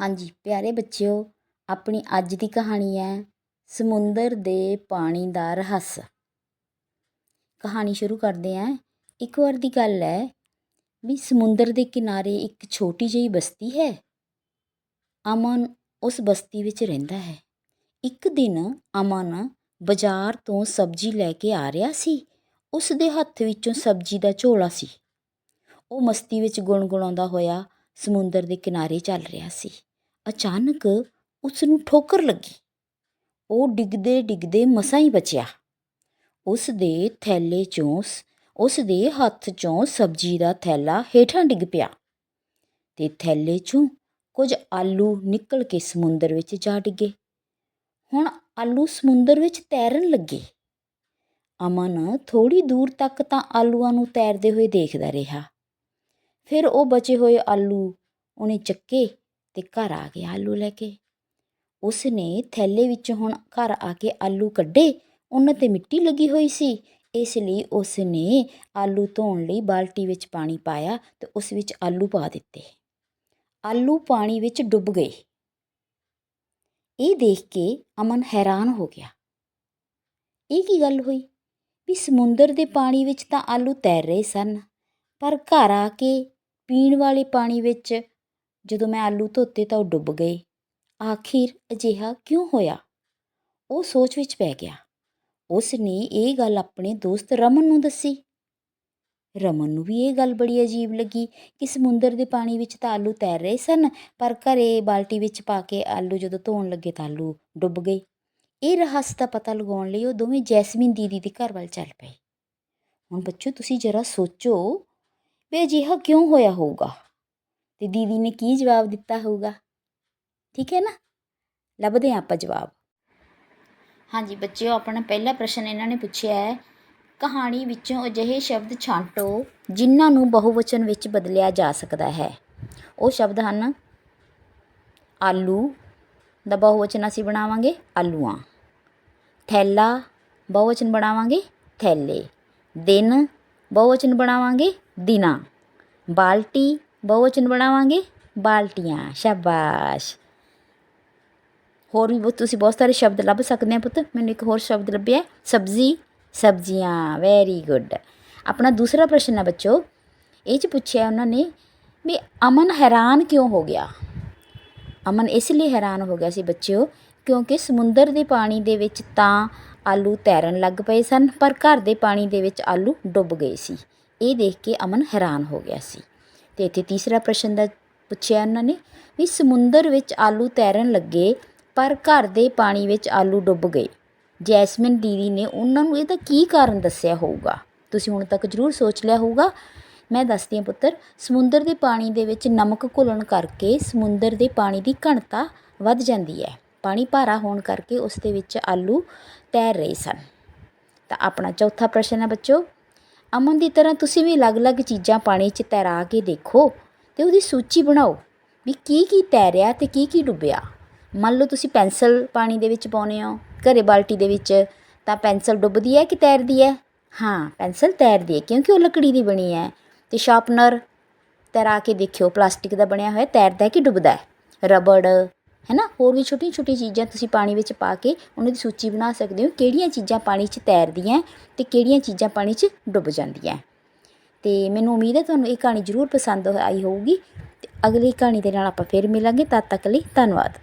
ਹਾਂਜੀ, ਪਿਆਰੇ ਬੱਚਿਓ, ਆਪਣੀ ਅੱਜ ਦੀ ਕਹਾਣੀ ਹੈ ਸਮੁੰਦਰ ਦੇ ਪਾਣੀ ਦਾ ਰਹੱਸ। ਕਹਾਣੀ ਸ਼ੁਰੂ ਕਰਦੇ ਹਾਂ। ਇੱਕ ਵਾਰ ਦੀ ਗੱਲ ਹੈ ਵੀ ਸਮੁੰਦਰ ਦੇ ਕਿਨਾਰੇ ਇੱਕ ਛੋਟੀ ਜਿਹੀ ਬਸਤੀ ਹੈ। ਅਮਨ ਉਸ ਬਸਤੀ ਵਿੱਚ ਰਹਿੰਦਾ ਹੈ। ਇੱਕ ਦਿਨ ਅਮਨ ਬਾਜ਼ਾਰ ਤੋਂ ਸਬਜ਼ੀ ਲੈ ਕੇ ਆ ਰਿਹਾ ਸੀ। ਉਸ ਦੇ ਹੱਥ ਵਿੱਚੋਂ ਸਬਜ਼ੀ ਦਾ ਝੋਲਾ ਸੀ। ਉਹ ਮਸਤੀ ਵਿੱਚ ਗੁਣਗੁਣਾਉਂਦਾ ਹੋਇਆ ਸਮੁੰਦਰ ਦੇ ਕਿਨਾਰੇ ਚੱਲ ਰਿਹਾ ਸੀ। ਅਚਾਨਕ ਉਸ ਨੂੰ ਠੋਕਰ ਲੱਗੀ। ਉਹ ਡਿੱਗਦੇ ਡਿੱਗਦੇ ਮਸਾਂ ਹੀ ਬਚਿਆ। ਉਸ ਦੇ ਥੈਲੇ 'ਚੋਂ ਉਸ ਦੇ ਹੱਥ 'ਚੋਂ ਸਬਜ਼ੀ ਦਾ ਥੈਲਾ ਹੇਠਾਂ ਡਿੱਗ ਪਿਆ ਤੇ ਥੈਲੇ 'ਚੋਂ ਕੁਝ ਆਲੂ ਨਿਕਲ ਕੇ ਸਮੁੰਦਰ ਵਿੱਚ ਜਾ ਡਿੱਗੇ। ਹੁਣ ਆਲੂ ਸਮੁੰਦਰ ਵਿੱਚ ਤੈਰਨ ਲੱਗੇ। ਅਮਨ ਥੋੜੀ ਦੂਰ ਤੱਕ ਤਾਂ ਆਲੂਆਂ ਨੂੰ ਤੈਰਦੇ ਹੋਏ ਦੇਖਦਾ ਰਿਹਾ। ਫਿਰ ਉਹ ਬਚੇ ਹੋਏ ਆਲੂ ਉਹਨੇ ਚੱਕੇ ਤੇ ਘਰ ਆ ਗਿਆ ਆਲੂ ਲੈ ਕੇ। ਉਸ ਨੇ ਥੈਲੇ ਵਿੱਚ ਹੁਣ ਘਰ ਆ ਕੇ ਆਲੂ ਕੱਢੇ ਉਹਨਾਂ ਤੇ ਮਿੱਟੀ ਲੱਗੀ ਹੋਈ ਸੀ। ਇਸ ਲਈ ਉਸ ਨੇ ਆਲੂ ਧੋਣ ਲਈ ਬਾਲਟੀ ਵਿੱਚ ਪਾਣੀ ਪਾਇਆ ਤੇ ਉਸ ਵਿੱਚ ਆਲੂ ਪਾ ਦਿੱਤੇ। ਆਲੂ ਪਾਣੀ ਵਿੱਚ ਡੁੱਬ ਗਏ। ਇਹ ਦੇਖ ਕੇ ਅਮਨ ਹੈਰਾਨ ਹੋ ਗਿਆ। ਇਹ ਕੀ ਗੱਲ ਹੋਈ? ਵੀ ਸਮੁੰਦਰ ਦੇ ਪਾਣੀ ਵਿੱਚ ਤਾਂ ਆਲੂ ਤੈਰ ਰਹੇ ਸਨ, ਪਰ ਘਰ ਆ ਕੇ ਪੀਣ ਵਾਲੇ ਪਾਣੀ ਵਿੱਚ ਜਦੋਂ ਮੈਂ ਆਲੂ ਧੋਤੇ ਤਾਂ ਉਹ ਡੁੱਬ ਗਏ। ਆਖਿਰ ਅਜਿਹਾ ਕਿਉਂ ਹੋਇਆ? ਉਹ ਸੋਚ ਵਿੱਚ ਪੈ ਗਿਆ। ਉਸ ਨੇ ਇਹ ਗੱਲ ਆਪਣੇ ਦੋਸਤ ਰਮਨ ਨੂੰ ਦੱਸੀ। ਰਮਨ ਨੂੰ ਵੀ ਇਹ ਗੱਲ ਬੜੀ ਅਜੀਬ ਲੱਗੀ ਕਿ ਸਮੁੰਦਰ ਦੇ ਪਾਣੀ ਵਿੱਚ ਤਾਂ ਆਲੂ ਤੈਰ ਰਹੇ ਸਨ, ਪਰ ਘਰੇ ਬਾਲਟੀ ਵਿੱਚ ਪਾ ਕੇ ਆਲੂ ਜਦੋਂ ਧੋਣ ਲੱਗੇ ਤਾਂ ਆਲੂ ਡੁੱਬ ਗਏ। ਇਹ ਰਹੱਸ ਦਾ ਪਤਾ ਲਗਾਉਣ ਲਈ ਉਹ ਦੋਵੇਂ ਜੈਸਮੀਨ ਦੀਦੀ ਦੇ ਘਰ ਵੱਲ ਚੱਲ ਪਏ। ਹੁਣ ਬੱਚੋ, ਤੁਸੀਂ ਜਰਾ ਸੋਚੋ ਵੀ ਅਜਿਹਾ ਕਿਉਂ ਹੋਇਆ ਹੋਊਗਾ? ਤੇ ਦੀਦੀ ਨੇ ਕੀ ਜਵਾਬ ਦਿੱਤਾ ਹੋਊਗਾ? ਠੀਕ ਹੈ ਨਾ? ਲੱਭਦੇ ਹਾਂ ਆਪਾਂ ਜਵਾਬ। ਹਾਂਜੀ, ਬੱਚਿਓ, ਆਪਣਾ ਪਹਿਲਾ ਪ੍ਰਸ਼ਨ ਇਹਨਾਂ ਨੇ ਪੁੱਛਿਆ ਹੈ। ਕਹਾਣੀ ਵਿੱਚੋਂ ਅਜਿਹੇ ਸ਼ਬਦ ਛਾਂਟੋ ਜਿਨ੍ਹਾਂ ਨੂੰ ਬਹੁਵਚਨ ਵਿੱਚ ਬਦਲਿਆ ਜਾ ਸਕਦਾ ਹੈ। ਉਹ ਸ਼ਬਦ ਹਨ, ਆਲੂ ਦਾ ਬਹੁਵਚਨ ਅਸੀਂ ਬਣਾਵਾਂਗੇ, ਆਲੂਆਂ। ਥੈਲਾ, ਬਹੁਵਚਨ ਬਣਾਵਾਂਗੇ, ਥੈਲੇ। ਦਿਨ, ਬਹੁਵਚਨ ਬਣਾਵਾਂਗੇ, ਦਿਨਾਂ। ਬਾਲਟੀ ਬਹੁਵਚਨ ਬਣਾਵਾਂਗੇ? ਬਾਲਟੀਆਂ, ਸ਼ਾਬਾਸ਼। ਹੋਰ ਵੀ ਬਹੁਤ, ਤੁਸੀਂ ਬਹੁਤ ਸਾਰੇ ਸ਼ਬਦ ਲੱਭ ਸਕਦੇ ਆ ਪੁੱਤ। ਮੈਨੂੰ ਇੱਕ ਹੋਰ ਸ਼ਬਦ ਲੱਭਿਆ। ਸਬਜ਼ੀ। ਸਬਜ਼ੀਆਂ ਵੈਰੀ ਗੁੱਡ ਆਪਣਾ ਦੂਸਰਾ ਪ੍ਰਸ਼ਨ ਹੈ ਬੱਚੋ। ਇਹ ਚ ਪੁੱਛਿਆ ਉਹਨਾਂ ਨੇ ਵੀ ਅਮਨ ਹੈਰਾਨ ਕਿਉਂ ਹੋ ਗਿਆ? ਅਮਨ ਇਸ ਲਈ ਹੈਰਾਨ ਹੋ ਗਿਆ ਸੀ ਬੱਚਿਓ, ਕਿਉਂਕਿ ਸਮੁੰਦਰ ਦੇ ਪਾਣੀ ਦੇ ਵਿੱਚ ਤਾਂ ਆਲੂ ਤੈਰਨ ਲੱਗ ਪਏ ਸਨ, ਪਰ ਘਰ ਦੇ ਪਾਣੀ ਦੇ ਵਿੱਚ ਆਲੂ ਡੁੱਬ ਗਏ ਸੀ। ਇਹ ਦੇਖ ਕੇ ਅਮਨ ਹੈਰਾਨ ਹੋ ਗਿਆ ਸੀ। ਤੇ ਇੱਥੇ ਤੀਸਰਾ ਪ੍ਰਸ਼ਨ ਦਾ ਪੁੱਛਿਆ ਉਹਨਾਂ ਨੇ ਵੀ ਸਮੁੰਦਰ ਵਿੱਚ ਆਲੂ ਤੈਰਨ ਲੱਗੇ, ਪਰ ਘਰ ਦੇ ਪਾਣੀ ਵਿੱਚ ਆਲੂ ਡੁੱਬ ਗਏ। ਜੈਸਮਿਨ ਦੀਦੀ ਨੇ ਉਹਨਾਂ ਨੂੰ ਇਹਦਾ ਕੀ ਕਾਰਨ ਦੱਸਿਆ ਹੋਊਗਾ? ਤੁਸੀਂ ਹੁਣ ਤੱਕ ਜ਼ਰੂਰ ਸੋਚ ਲਿਆ ਹੋਊਗਾ। ਮੈਂ ਦੱਸਦੀ ਹਾਂ ਪੁੱਤਰ, ਸਮੁੰਦਰ ਦੇ ਪਾਣੀ ਦੇ ਵਿੱਚ ਨਮਕ ਘੁਲਣ ਕਰਕੇ ਸਮੁੰਦਰ ਦੇ ਪਾਣੀ ਦੀ ਘਣਤਾ ਵੱਧ ਜਾਂਦੀ ਹੈ। ਪਾਣੀ ਭਾਰਾ ਹੋਣ ਕਰਕੇ ਉਸ ਦੇ ਵਿੱਚ ਆਲੂ ਤੈਰ ਰਹੇ ਸਨ। ਤਾਂ ਆਪਣਾ ਚੌਥਾ ਪ੍ਰਸ਼ਨ ਹੈ ਬੱਚੋ। ਅਮਨ ਦੀ ਤਰ੍ਹਾਂ ਤੁਸੀਂ ਵੀ ਅਲੱਗ-ਅਲੱਗ ਚੀਜ਼ਾਂ ਪਾਣੀ 'ਚ ਤੈਰਾ ਕੇ ਦੇਖੋ ਤੇ ਉਹਦੀ ਸੂਚੀ ਬਣਾਓ ਵੀ ਕੀ ਕੀ ਤੈਰਿਆ ਤੇ ਕੀ ਕੀ ਡੁੱਬਿਆ। ਮੰਨ ਲਓ ਤੁਸੀਂ ਪੈਨਸਲ ਪਾਣੀ ਦੇ ਵਿੱਚ ਪਾਉਨੇ ਹੋ, ਘਰੇ ਬਾਲਟੀ ਦੇ ਵਿੱਚ, ਤਾਂ ਪੈਨਸਲ ਡੁੱਬਦੀ ਹੈ ਕਿ ਤੈਰਦੀ ਹੈ? ਹਾਂ, ਪੈਨਸਲ ਤੈਰਦੀ ਹੈ, ਕਿਉਂਕਿ ਉਹ ਲੱਕੜੀ ਦੀ ਬਣੀ ਹੈ ਤੇ ਸ਼ਾਰਪਨਰ ਤੈਰਾ ਕੇ ਦੇਖਿਓ, ਪਲਾਸਟਿਕ ਦਾ ਬਣਿਆ ਹੋਇਆ ਤੈਰਦਾ ਹੈ ਕਿ ਡੁੱਬਦਾ ਹੈ? ਰਬੜ ਹੈ ਨਾ ਹੋਰ ਵੀ ਛੋਟੀਆਂ ਛੋਟੀਆਂ ਚੀਜ਼ਾਂ ਤੁਸੀਂ ਪਾਣੀ ਵਿੱਚ ਪਾ ਕੇ ਉਹਨਾਂ ਦੀ ਸੂਚੀ ਬਣਾ ਸਕਦੇ ਹੋ, ਕਿਹੜੀਆਂ ਚੀਜ਼ਾਂ ਪਾਣੀ 'ਚ ਤੈਰਦੀਆਂ ਤੇ ਕਿਹੜੀਆਂ ਚੀਜ਼ਾਂ ਪਾਣੀ 'ਚ ਡੁੱਬ ਜਾਂਦੀਆਂ ਤੇ ਮੈਨੂੰ ਉਮੀਦ ਹੈ ਤੁਹਾਨੂੰ ਇਹ ਕਹਾਣੀ ਜ਼ਰੂਰ ਪਸੰਦ ਆਈ ਹੋਊਗੀ ਤੇ ਅਗਲੀ ਕਹਾਣੀ ਦੇ ਨਾਲ ਆਪਾਂ ਫਿਰ ਮਿਲਾਂਗੇ। ਤਦ ਤੱਕ ਲਈ ਧੰਨਵਾਦ।